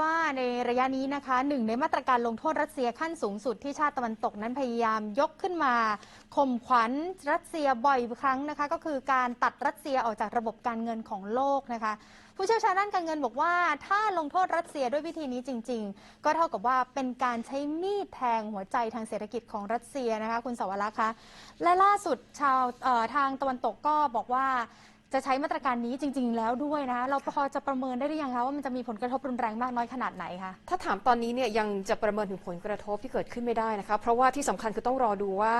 ว่าในระยะนี้นะคะหนึ่งในมาตรการลงโทษรัสเซียขั้นสูงสุดที่ชาติตะวันตกนั้นพยายามยกขึ้นมาข่มขวัญรัสเซียบ่อยครั้งนะคะ ก็คือการตัดรัสเซียออกจากระบบการเงินของโลกนะคะ ผู้เชี่ยวชาญด้านการเงินบอกว่า ถ้าลงโทษรัสเซียด้วยวิธีนี้จริง ๆ ก็เท่ากับว่าเป็นการใช้มีดแทงหัวใจทางเศรษฐกิจของรัสเซียนะคะ คุณสวรักษ์คะและล่าสุดชาวทางตะวันตกก็บอกว่า จะใช้มาตรการนี้จริง ๆ แล้วด้วยนะ เราพอจะประเมินได้หรือยังคะว่ามันจะมีผลกระทบรุนแรงมากน้อยขนาดไหนคะ ถ้าถามตอนนี้เนี่ยยังจะประเมินถึงผลกระทบที่เกิดขึ้นไม่ได้นะคะ เพราะว่าที่สำคัญคือต้องรอดูว่า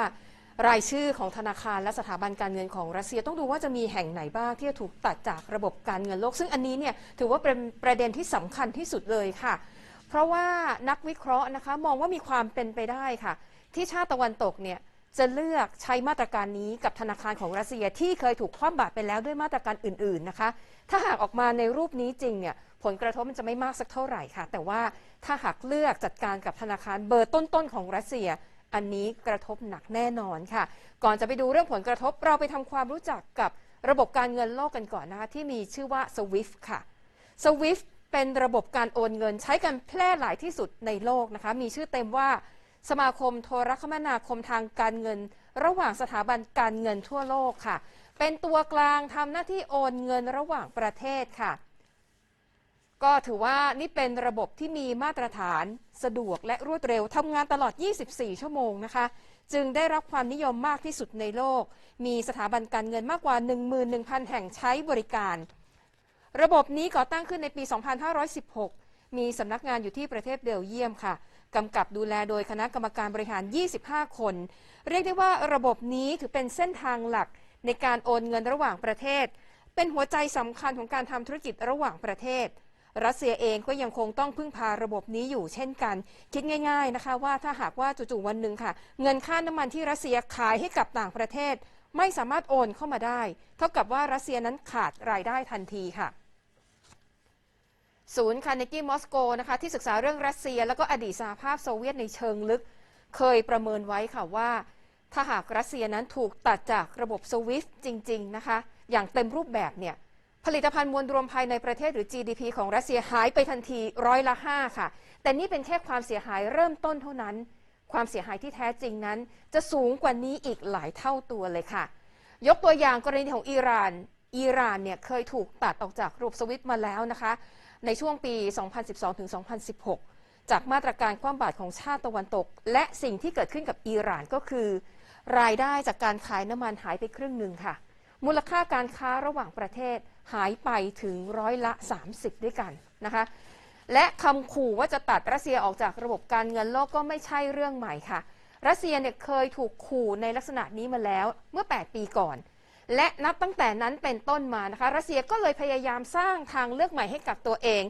รายชื่อของธนาคารและสถาบันการเงินของรัสเซีย ต้องดูว่าจะมีแห่งไหนบ้างที่จะถูกตัดจากระบบการเงินโลก ซึ่งอันนี้เนี่ยถือว่าเป็นประเด็นที่สำคัญที่สุดเลยค่ะ เพราะว่านักวิเคราะห์นะคะมองว่ามีความเป็นไปได้ค่ะ ที่ชาติตะวันตกเนี่ย จะเลือกใช้มาตรการนี้กับธนาคารของรัสเซียที่เคยถูกคว่ำบาตรไปแล้วด้วยมาตรการอื่น ๆนะคะ ถ้าหากออกมาในรูปนี้จริงเนี่ยผลกระทบมันจะไม่มากสักเท่าไหร่ค่ะ แต่ว่าถ้าหากเลือกจัดการกับธนาคารเบอร์ต้น ๆ ของรัสเซีย อันนี้กระทบหนักแน่นอนค่ะ ก่อนจะไปดูเรื่องผลกระทบเราไปทำความรู้จักกับระบบการเงินโลกกันก่อนนะคะที่มีชื่อว่า SWIFT ค่ะ SWIFT เป็นระบบการโอนเงินใช้กันแพร่หลายที่สุดในโลกนะคะ มีชื่อเต็มว่า สมาคมโทรคมนาคมทางการเงิน ระหว่างสถาบันการเงินทั่วโลกค่ะ เป็นตัวกลางทำหน้าที่โอนเงินระหว่างประเทศค่ะ ก็ถือว่านี่เป็นระบบที่มีมาตรฐานสะดวกและรวดเร็วทำงานตลอด 24 ชั่วโมงนะคะ จึงได้รับความนิยมมากที่สุดในโลก มีสถาบันการเงินมากกว่า 11,000 แห่งใช้บริการ ระบบนี้ก่อตั้งขึ้นในปี 2516 มีสำนักงานอยู่ที่ประเทศเบลเยียมค่ะกำกับดูแลโดยคณะกรรมการบริหาร 25 คน เรียกได้ว่าระบบนี้ถือเป็นเส้นทางหลักในการโอนเงินระหว่างประเทศ เป็นหัวใจสำคัญของการทำธุรกิจระหว่างประเทศ รัสเซียเองก็ยังคงต้องพึ่งพาระบบนี้อยู่เช่นกัน คิดง่าย ๆนะคะ ว่าถ้าหากว่าจู่ๆวันหนึ่งค่ะ เงินค่าน้ำมันที่รัสเซียขายให้กับต่างประเทศ ไม่สามารถโอนเข้ามาได้ เท่ากับว่ารัสเซียนั้นขาดรายได้ทันทีค่ะ ศูนย์คาร์เนกี้มอสโกนะคะที่ศึกษาเรื่องรัสเซีย แล้วก็อดีตสหภาพโซเวียตในเชิงลึก เคยประเมินไว้ค่ะว่า ถ้าหากรัสเซียนั้นถูกตัดจากระบบสวิฟจริง ๆ นะคะ อย่างเต็มรูปแบบเนี่ยผลิตภัณฑ์มวลรวมภายในประเทศหรือ GDP ของรัสเซียหายไปทันทีร้อยละ5ค่ะ แต่นี่เป็นแค่ความเสียหายเริ่มต้นเท่านั้น ความเสียหายที่แท้จริงนั้น จะสูงกว่านี้อีกหลายเท่าตัวเลยค่ะ ยกตัวอย่างกรณีของอิหร่านอิหร่านเนี่ยเคยถูกตัดออกจากระบบสวิตมาแล้วนะคะ ในช่วงปี 2012-2016 จากมาตรการคว่ำบาตรของชาติตะวันตก และสิ่งที่เกิดขึ้นกับอิหร่านก็คือ รายได้จากการขายน้ำมันหายไปครึ่งหนึ่งค่ะ มูลค่าการค้าระหว่างประเทศหายไปถึงร้อยละ 30 ด้วยกันนะคะและคำขู่ว่าจะตัดรัสเซียออกจากระบบการเงินโลกก็ไม่ใช่เรื่องใหม่ค่ะ รัสเซียเนี่ยเคยถูกขู่ในลักษณะนี้มาแล้วเมื่อ 8 ปีก่อน และนับตั้งแต่นั้นเป็นต้นมานะคะรัสเซียก็เลยพยายามสร้างทางเลือกใหม่ให้กับตัวเอง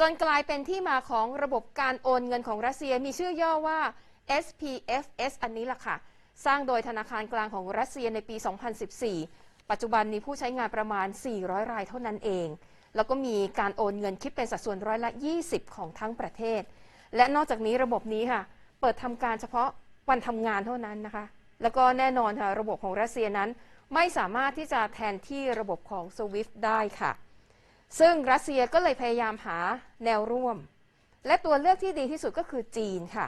จนกลายเป็นที่มาของระบบการโอนเงินของรัสเซียมีชื่อย่อว่า SPFS อันนี้ล่ะค่ะ สร้างโดยธนาคารกลางของรัสเซียในปี 2014 ปัจจุบันมีผู้ใช้งานประมาณ 400 รายเท่านั้นเอง แล้วก็มีการโอนเงินคิดเป็นสัดส่วนร้อยละ 20 ของทั้งประเทศ และนอกจากนี้ระบบนี้ค่ะ เปิดทำการเฉพาะวันทำงานเท่านั้นนะคะ แล้วก็แน่นอนค่ะระบบของรัสเซียนั้น ไม่สามารถที่จะแทนที่ระบบของ SWIFT ได้ค่ะ ซึ่งรัสเซียก็เลยพยายามหาแนวร่วม และตัวเลือกที่ดีที่สุดก็คือจีนค่ะ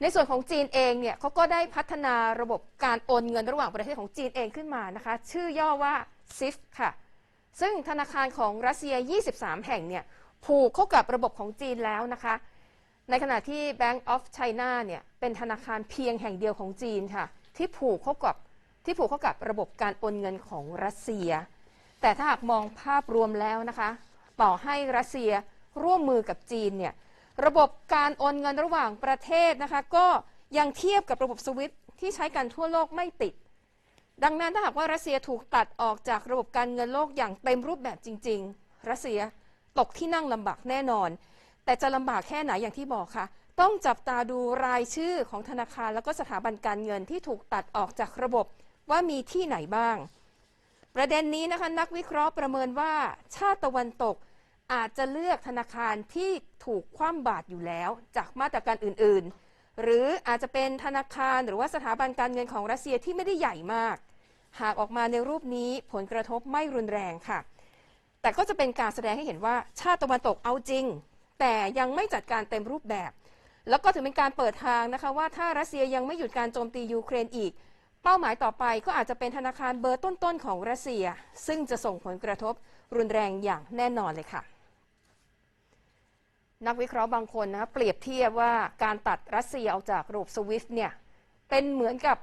ในส่วนของจีนเองเนี่ยเขาก็ได้พัฒนาระบบการโอนเงินระหว่างประเทศของจีนเองขึ้นมานะคะ ชื่อย่อว่า SWIFT ค่ะ ซึ่งธนาคารของรัสเซีย 23 แห่งเนี่ยผูกเข้ากับระบบของจีนแล้วนะคะ ในขณะที่ Bank of China เนี่ยเป็นธนาคารเพียงแห่งเดียวของจีนค่ะ ที่ผูกเข้ากับ ที่ผูกเข้ากับระบบการโอนเงินของรัสเซีย แต่ถ้าหากมองภาพรวมแล้วนะคะ ต่อให้รัสเซียร่วมมือกับจีนเนี่ยระบบการโอนเงินระหว่างประเทศนะคะ ก็ยังเทียบกับระบบสวิตที่ใช้กันทั่วโลกไม่ติด ดังนั้นถ้าหากว่ารัสเซียถูกตัดออกจากระบบการเงินโลกอย่างเต็มรูปแบบจริง ๆ รัสเซียตกที่นั่งลำบากแน่นอน แต่จะลำบากแค่ไหนอย่างที่บอกค่ะ ต้องจับตาดูรายชื่อของธนาคาร แล้วก็สถาบันการเงินที่ถูกตัดออกจากระบบ ว่ามีที่ไหนบ้าง ประเด็นนี้นะคะนักวิเคราะห์ประเมินว่าชาติตะวันตกอาจจะเลือกธนาคารที่ถูกคว่ำบาตรอยู่แล้ว จากมาตรการอื่นๆ หรืออาจจะเป็นธนาคารหรือว่าสถาบันการเงินของรัสเซียที่ไม่ได้ใหญ่มาก หากออกมาในรูปนี้ผลกระทบไม่รุนแรงค่ะ แต่ก็จะเป็นการแสดงให้เห็นว่าชาติตะวันตกเอาจริง แต่ยังไม่จัดการเต็มรูปแบบ แล้วก็ถือเป็นการเปิดทางนะคะว่าถ้ารัสเซียยังไม่หยุดการโจมตียูเครนอีก เป้าหมายต่อไปก็อาจจะเป็นธนาคารเบอร์ต้นๆของรัสเซีย ซึ่งจะส่งผลกระทบรุนแรงอย่างแน่นอนเลยค่ะ นักวิเคราะห์บางคนนะเปรียบเทียบว่าการตัดรัสเซียออกจากระบบสวิฟต์เนี่ยเป็นเหมือนกับ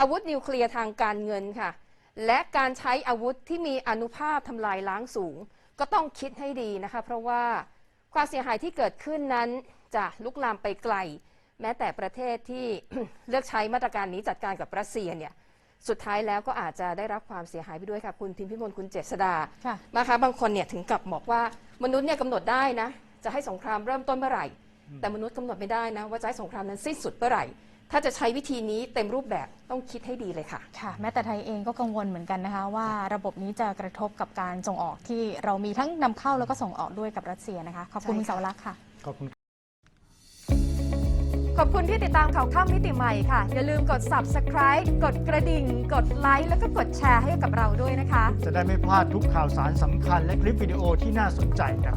อาวุธนิวเคลียร์ทางการเงินค่ะ และการใช้อาวุธที่มีอนุภาพทำลายล้างสูง ก็ต้องคิดให้ดีนะคะ เพราะว่าความเสียหายที่เกิดขึ้นนั้นจะลุกลามไปไกล แม้แต่ประเทศที่เลือกใช้มาตรการนี้จัดการกับรัสเซียเนี่ยสุดท้ายแล้วก็อาจจะได้รับความเสียหายไปด้วยค่ะ คุณพิมพิมลคุณเจษดาค่ะนะคะบางคนเนี่ยถึงกับบอกว่ามนุษย์เนี่ยกำหนดได้นะ จะให้สงครามเริ่มต้นเมื่อไหร่ แต่มนุษย์กำหนดไม่ได้นะ ว่าจะให้สงครามนั้นสิ้นสุดเมื่อไหร่ ถ้าจะใช้วิธีนี้เต็มรูปแบบต้องคิดให้ดีเลยค่ะค่ะ แม้แต่ไทยเองก็กังวลเหมือนกันนะคะ ว่าระบบนี้จะกระทบกับการส่งออกที่เรามีทั้งนำเข้าแล้วก็ส่งออกด้วยกับรัสเซียนะคะขอบคุณใช่คุณค่ะเสาวรักษ์ค่ะขอบคุณ ขอบคุณที่ติดตามข่าวข้ามมิติใหม่ค่ะ อย่าลืมกด subscribe กดกระดิ่ง กดไลค์แล้วก็กดแชร์ให้กับเราด้วยนะคะ จะได้ไม่พลาดทุกข่าวสารสำคัญและคลิปวิดีโอที่น่าสนใจครับ